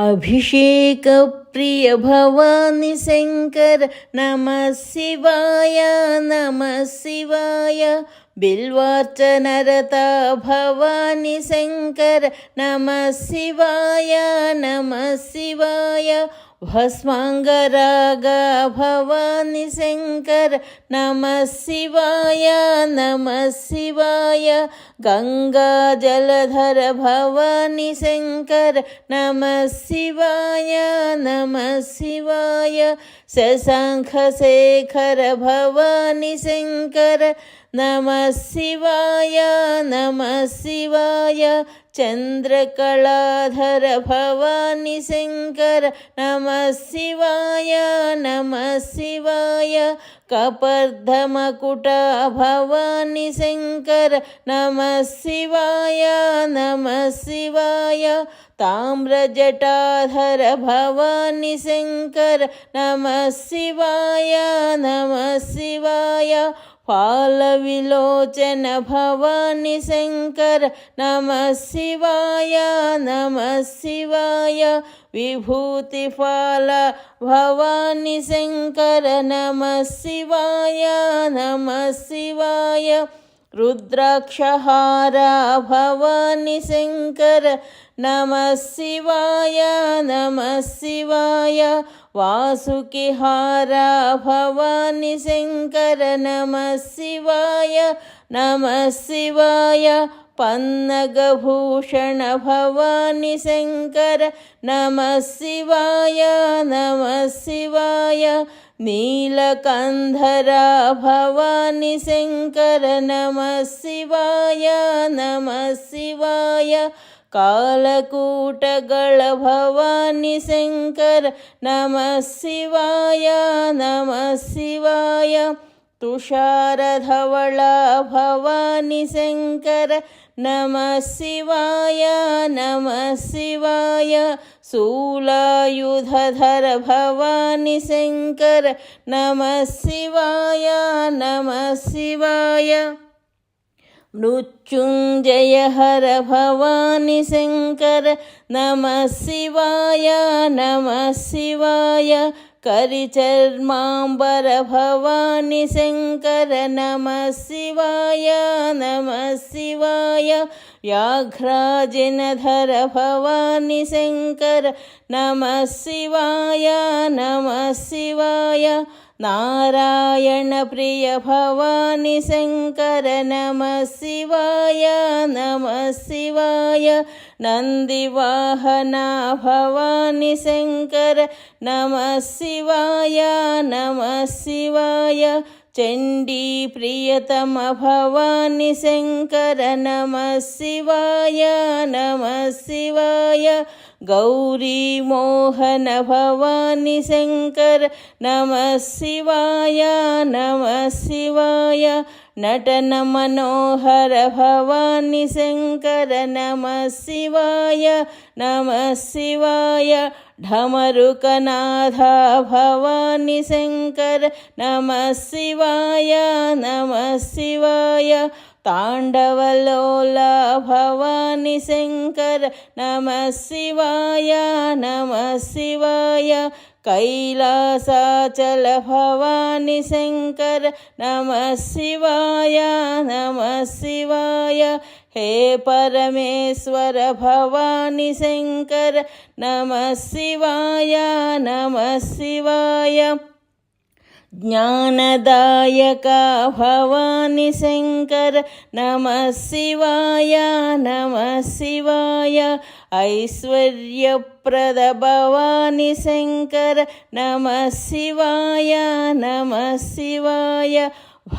అభిషేక ప్రియ భవాని శంకర నమ శివాయ నమ శివాయ బిల్వార్చనరత భవాని శంకర నమ శివాయ నమ శివాయ భస్మాంగరాగ భవాని శంకర నమ శివాయ నమ శివాయ గంగా జలధర భవాని శంకర నమ శివాయ నమ శివాయ శశాంఖ శేఖర భవాని శంకర నమ శివాయ నమ శివాయ చంద్రకళాధర భవాని శంకర నమ శివాయ నమ శివాయ కపర్ధమకుట భవాని శంకర నమ శివాయ నమ శివాయ తామ్రజటాధర భవాని శంకర నమ శివాయ నమ శివాయ పాలవిలోచన భవాని శంకర నమ శివాయ నమ శివాయ విభూతి ఫాల భవాని శంకర నమ శివాయ నమ శివాయ రుద్రాక్షహార భవాని శంకర నమ శివాయ భవాని శంకర నమ శివాయ నమ శివాయ పన్నగభూషణ భవాని శంకర నమ శివాయ నమ శివాయ నీలకంధరా భవాని శంకర నమ శివాయ నమ శివాయ కాలకూటగళ భవాని శంకర నమ శివాయ నమ శివాయ తుషారధవళ భవాని శంకర నమ శివాయ నమ శివాయ శూలాయుధర భవాని శంకర నమ శివాయ నమ శివాయ మృత్యుంజయ హర భవాని శంకర నమ శివాయ నమ శివాయ కరిచర్మాంబర భవాని శంకర నమ శివాయ నమ శివాయ వ్యాఘ్రాజినధర భవాని శంకర నమ శివాయ నమ శివాయ నారాయణ ప్రియ భవాని శంకర నమ శివాయ నమ శివాయ. నందివాహన భవాని శంకర నమ శివాయ నమ శివాయ. చండీ ప్రియతమ భవాని శంకర నమ శివాయ నమ శివాయ గౌరీ మోహన భవాని శంకర నమ శివాయ నమ శివాయ నటన మనోహర భవాని శంకర నమ శివాయ నమ శివాయ ఢమరుకనాథ భవాని శంకర నమ శివాయ నమ శివాయ తాండవలోల భవాని శంకర నమ శివాయ నమ శివాయ కైలాసాచల భవాని శంకర నమ శివాయ నమ శివాయ హే పరమేశ్వర భవాని శంకర నమ శివాయ నమ శివాయ జ్ఞానదాయక భవాని శంకర నమ శివాయ నమ శివాయ. ఐశ్వర్యప్రద భవాని శంకర నమ శివాయ నమ శివాయ.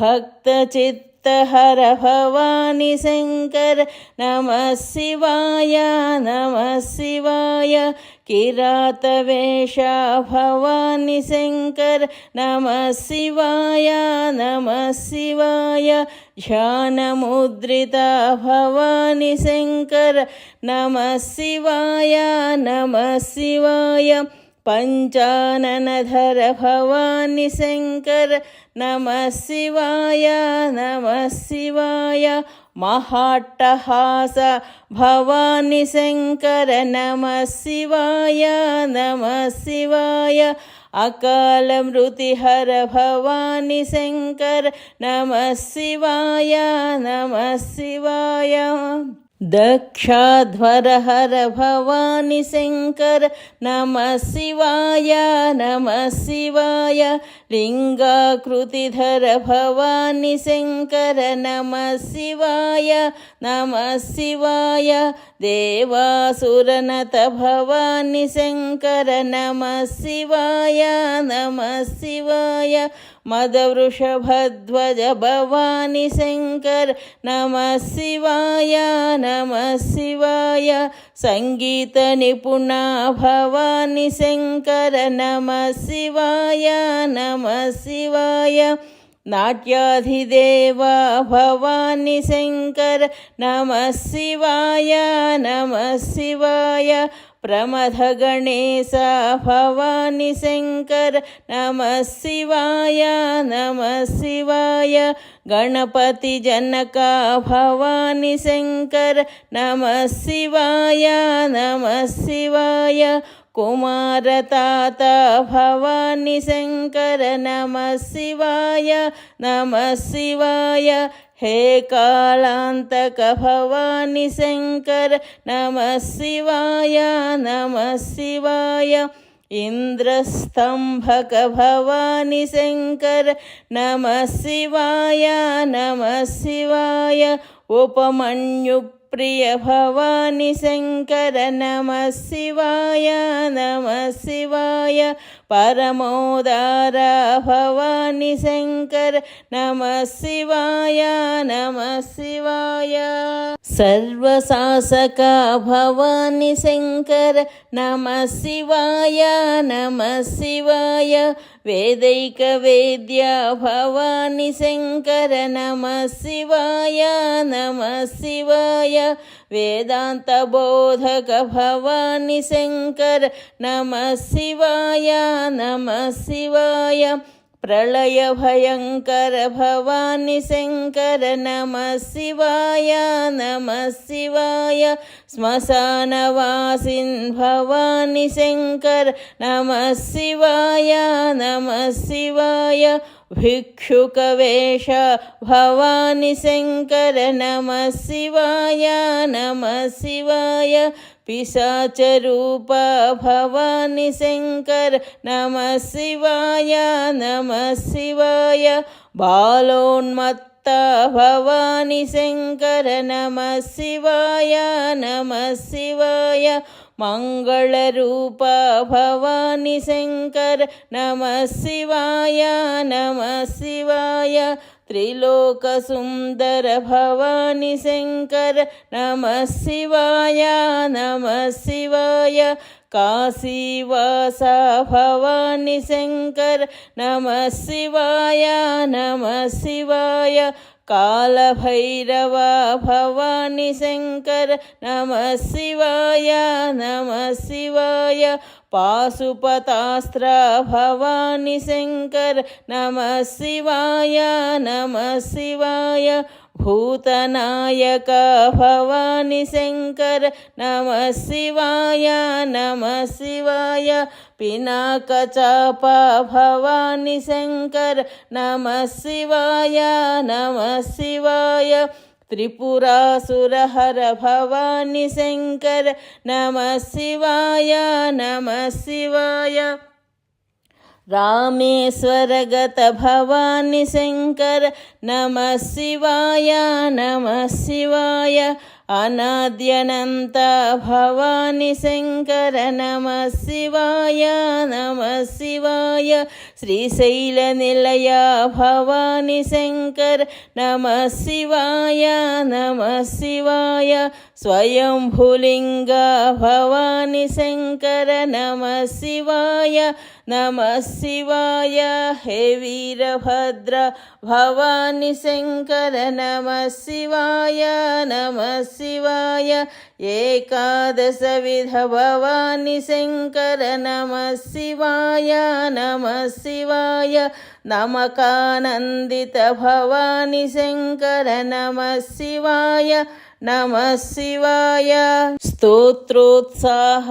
భక్తచిత్ హర భవాని శంకర నమ శివాయ నమ శివాయ. కిరాతవేష భవాని శంకర నమ శివాయ నమ శివాయ. ధ్యానముద్రిత భవాని శంకర నమ శివాయ నమ శివాయ. पञ्चाननधर भवानि शङ्कर नमः शिवाय नमः शिवाय महाट्टहास भवानि शङ्कर नमः शिवाय नमः शिवाय अकालमृतिहर भवानि शङ्कर नमः शिवाय नमः शिवाय दक्षाध्वर हर भवानि शङ्कर नमः शिवाय नमः शिवाय लिङ्गाकृतिधर भवानि शङ्कर नमः शिवाय नमः शिवाय देवासुरनत भवानि शङ्कर नमः शिवाय नमः शिवाय मदवृषभध्वज भवानि शङ्कर नमः शिवाय नमः शिवाय सङ्गीतनिपुणा भवानि शङ्कर नमः शिवाय नमः शिवाय नाट्याधिदेवा भवानि शङ्कर नमः शिवाय नमः शिवाय प्रमथगणेश भवानि शङ्कर नमः शिवाय नमः शिवाय गणपतिजनका भवानि शङ्कर नमः शिवाय नमः शिवाय కుమారతాత భవాని శంకర నమ శివాయ నమ శివాయ. హే కాళాంతక భవాని శంకర నమ శివాయ నమ శివాయ. ఇంద్రస్తంభక భవాని శంకర నమ శివాయ నమ శివాయ. ఉపమన్యు ప్రియ భవాని శంకర నమ శివాయ నమ శివాయ. పరమోదార భవాని శంకర నమ శివాయ నమ శివాయ. సర్వశాసక భవాని శంకర నమ శివాయ నమ శివాయ. वेदैकवेद्या भवानि शङ्कर नमः शिवाय नमः शिवाय वेदान्तबोधक भवानि शङ्कर नमः शिवाय नमः शिवाय प्रलयभयङ्कर भवानि शङ्कर नमः शिवाय नमः शिवाय श्मशानवासिन् भवानि शङ्कर नमः शिवाय नमः शिवाय भिक्षुकवेश भवानि शङ्कर नमः शिवाय नमः शिवाय पिशाचरूप भवानि शङ्कर नमः शिवाय नमः शिवाय बालोन्मत्ता भवानि शङ्कर नमः शिवाय नमः शिवाय मङ्गलरूप भवानि शङ्कर नमः शिवाय नमः शिवाय त्रिलोकसुन्दर भवानि शङ्कर नमः शिवाय नमः शिवाय काशीवासा भवानि शङ्कर नमः शिवाय नमः शिवाय कालभैरव भवानि शङ्कर नमः शिवाय नमः शिवाय पाशुपतास्त्र भवानि शङ्कर नमः शिवाय नमः शिवाय भूतनायक भवानि शङ्कर नमः शिवाय नमः शिवाय पिनाकचाप भवानि शङ्कर नमः शिवाय नमः शिवाय त्रिपुरासुरहर भवानि शङ्कर नमः शिवाय नमः शिवाय रामेश्वरगत भवानि शङ्कर नमः शिवाय नमः शिवाय अनाद्यनन्त भवानि शङ्कर नमः शिवाय नमः शिवाय श्रीशैलनिलया भवानि शङ्कर नमः शिवाय नमः शिवाय स्वयंभुलिङ्ग भवानि शङ्कर नमः शिवाय नमः शिवाय हे वीरभद्र भवानि शङ्कर नमः शिवाय नमः शिवाय एकादशविध भवानि शङ्कर नमः शिवाय नमः शिवाय नमकानन्दित भवानि शङ्कर नमः शिवाय नमः शिवाय स्तोत्रोत्साह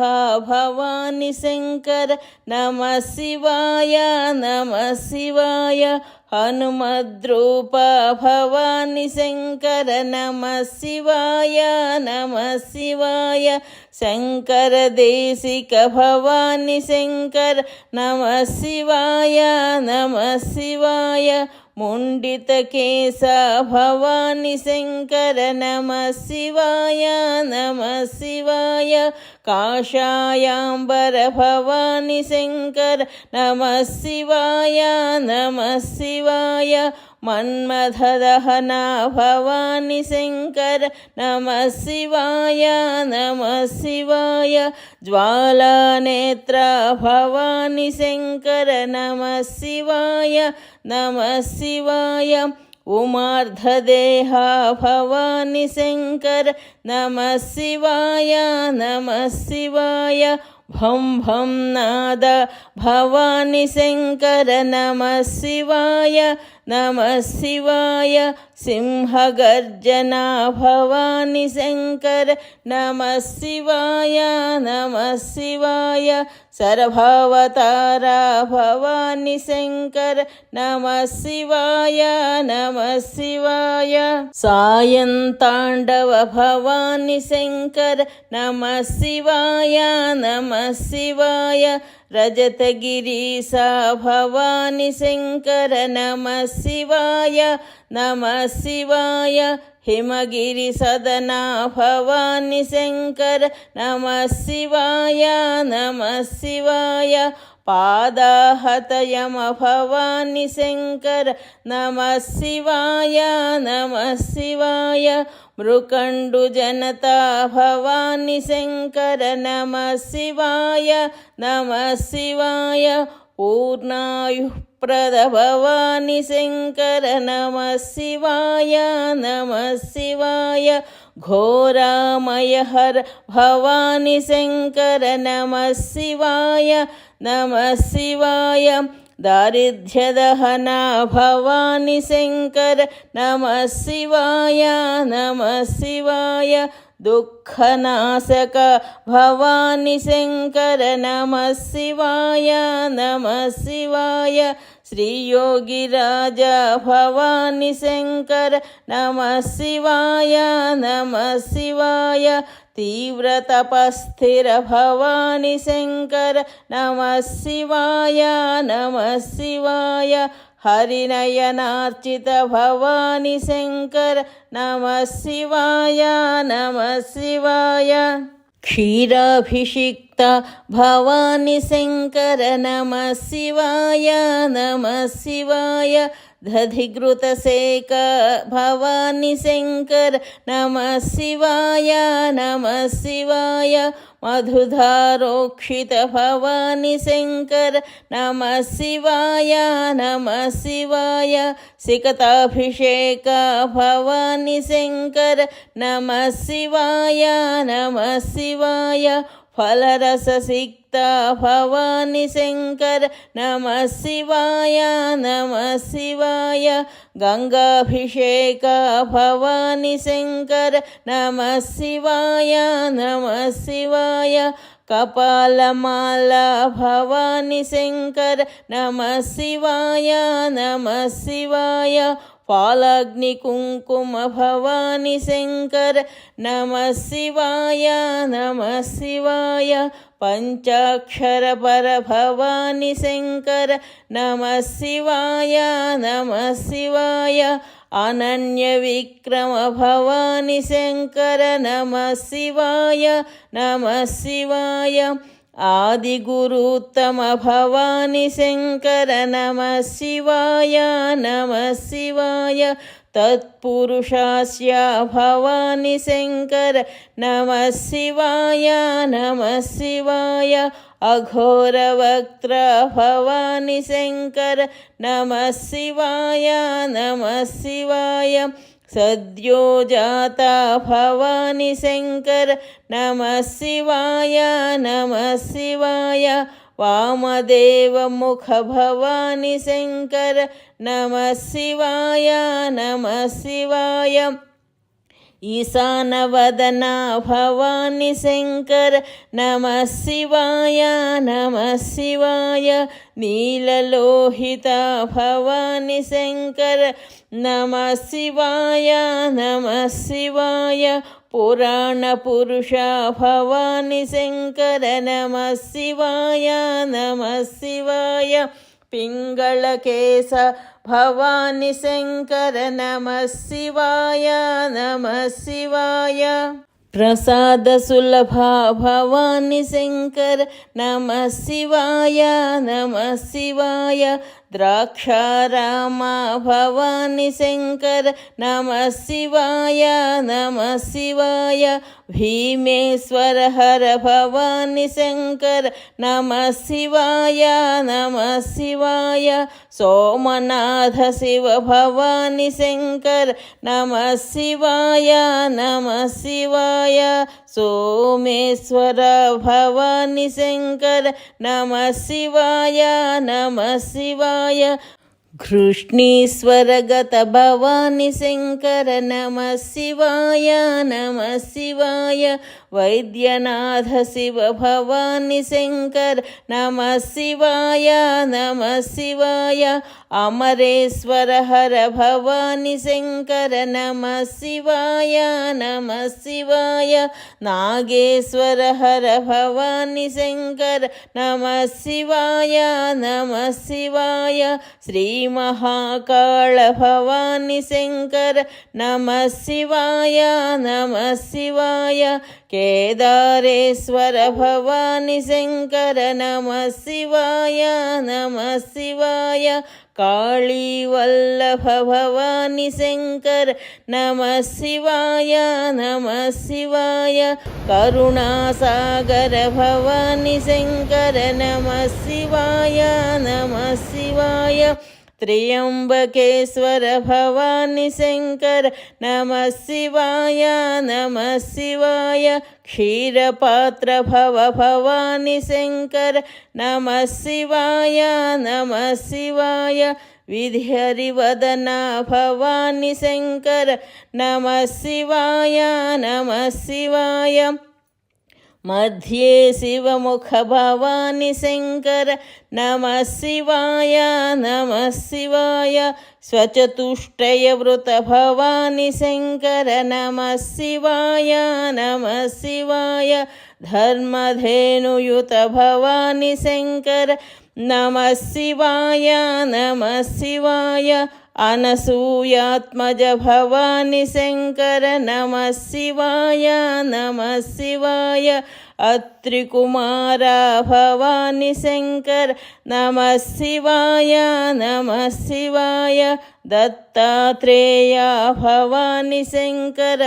भवानि शङ्कर नमः शिवाय नमः शिवाय हनुमद्रूप भवानि शङ्कर नमः शिवाय नमः शिवाय शङ्करदेशिक भवानि शङ्कर नमः शिवाय नमः शिवाय मुण्डितकेश भवानि शङ्कर नमः शिवाय नमः शिवाय काषायाम्बर भवानि शङ्कर नमः शिवाय नमः शिवाय మన్మథదహన భవాని శంకర నమ శివాయ నమ శివాయ జ్వాలానేత్ర భవాని శంకర నమ శివాయ నమ శివాయ ఉమార్ధదేహా భవాని శంకర నమ శివాయ నమ శివాయ భం భం నాద భవాని శంకర నమ శివాయ నమ శివాయ సింహగర్జనా భవాని శంకర నమ శివాయ నమ శివాయ సర్భావతారా భవాని శంకర నమ శివాయ నమ శివాయ సాయంతాండవ భవాని శంకర నమ శివాయ నమ శివాయ रजतगिरीसा भवानि शङ्कर नमः शिवाय नमः शिवाय हिमगिरिसदना भवानि शङ्कर नमः शिवाय नमः शिवाय पादाहतयम भवानि शङ्कर नमः शिवाय नमः शिवाय मृकण्डुजनता भवानि शङ्कर नमः शिवाय नमः शिवाय पूर्णायुः प्रद भवानि शङ्कर नमः शिवाय नमः शिवाय घोरामयहर भवानि शङ्कर नमः शिवाय नमः शिवाय दारिद्र्यदहना भवानि शङ्कर नमः शिवाय नमः शिवाय दुःखनाशक भवानि शङ्कर नमः शिवाय नमः शिवाय श्रीयोगिराज भवानि शङ्कर नमः शिवाय नमः शिवाय तीव्रतपस्थिर भवानि शङ्कर नमः शिवाय नमः शिवाय हरिनयनार्चित भवानि शङ्कर नमः शिवाय नमः शिवाय క్షీరాభిషిక్త భవాని శంకర నమ శివాయ నమ శివాయ दधिघृतसेक भवानि शङ्कर, नमः शिवाय नमः शिवाय। मधुधारोक्षित भवानि शङ्कर, नमः शिवाय नमः शिवाय। सिकताभिषेक भवानि शङ्कर, नमः शिवाय नमः शिवाय। फलरससिक्त भवानि शङ्कर नमः शिवाय नमः शिवाय गङ्गाभिषेक भवानि शङ्कर नमः शिवाय नमः शिवाय कपालमाला भवानि शङ्कर नमः शिवाय नमः शिवाय पालाग्निकुङ्कुम भवानि शङ्कर नमः शिवाय పంచాక్షర పరభవాని శంకర నమ శివాయ నమ శివాయ అనన్య విక్రమ భవాని శంకర నమ శివాయ నమ శివాయ ఆది గురుత్తమ భవాని శంకర నమ శివాయ నమ శివాయ तत्पुरुषास्य भवानि शङ्कर नमः शिवाय नमः शिवाय अघोरवक्त्र भवानि शङ्कर नमः शिवाय नमः शिवाय सद्यो जाता भवानि शङ्कर नमः शिवाय नमः शिवाय वामदेवमुख भवानि शङ्कर नमः शिवाय नमः शिवाय ईशानवदना भवानि शङ्कर नमः शिवाय नमः शिवाय नीललोहिता भवानि शङ्कर नमः शिवाय नमः शिवाय पुराणपुरुषा भवानि शङ्कर नमः शिवाय नमः शिवाय पिङ्गळकेश भवानि शङ्कर नमः शिवाय नमः शिवाय प्रसादसुलभा भवानि शङ्कर नमः शिवाय नमः शिवाय ద్రాక్షారామ భవాని శంకర నమ శివాయ నమ శివాయ भीमेश्वर हर भवानी शंकर, नमः शिवाय नमः शिवाय। सोमनाथ शिव भवानी शंकर, नमः शिवाय नमः शिवाय। सोमेश्वर भवानी शंकर, नमः शिवाय नमः शिवाय। కృష్ణీశ్వరగత భవాని శంకర నమ శివాయ నమ శివాయ वैद्यनाथ शिव भवानि शङ्कर नमः शिवाय नमः शिवाय अमरेश्वर हर भवानि शङ्कर नमः शिवाय नमः शिवाय नागेश्वर हर भवानि शङ्कर नमः शिवाय नमः शिवाय श्रीमहाकाळ भवानि शङ्कर नमः शिवाय नमः शिवाय కేదారేశ్వర భవాని శంకర నమ శివాయ నమ శివాయ కాళీవల్లభ భవాని శంకర నమ శివాయ నమ శివాయ కరుణాసాగర భవాని శంకర నమ శివాయ నమ శివాయ त्र्यम्बकेश्वर भवानि शङ्कर नमः शिवाय नमः शिवाय क्षीरपात्र भव भवानि शङ्कर नमः शिवाय नमः शिवाय विधिहरिवदना भवानि शङ्कर नमः शिवाय नमः शिवाय मध्ये शिवमुख भवानि शङ्कर नमः शिवाय नमः शिवाय स्वचतुष्टयवृत भवानि शङ्कर नमः शिवाय नमः शिवाय धर्मधेनुयुत भवानि शङ्कर नमः शिवाय नमः शिवाय అనసూయాత్మజ భవాని శంకర నమ శివాయ నమ శివాయ అత్రికుమార భవాని శంకర నమ శివాయ నమ శివాయ దత్తాత్రేయ భవాని శంకర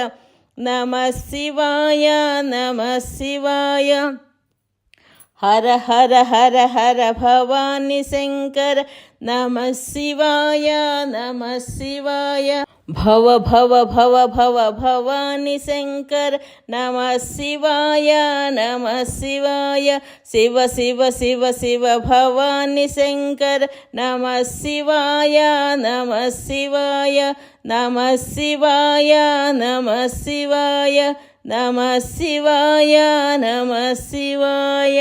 నమ శివాయ నమ శివాయ हर हर हर हर भवानी शंकर, नमः शिवाय नमः शिवाय। भव भव भव भव भवानि शङ्कर नमः शिवाय नमः शिवाय। शिव शिव शिव शिव भवानी शंकर, नमः शिवाय नमः शिवाय। नमः शिवाय नमः शिवाय। నమ శివాయ నమ శివాయ.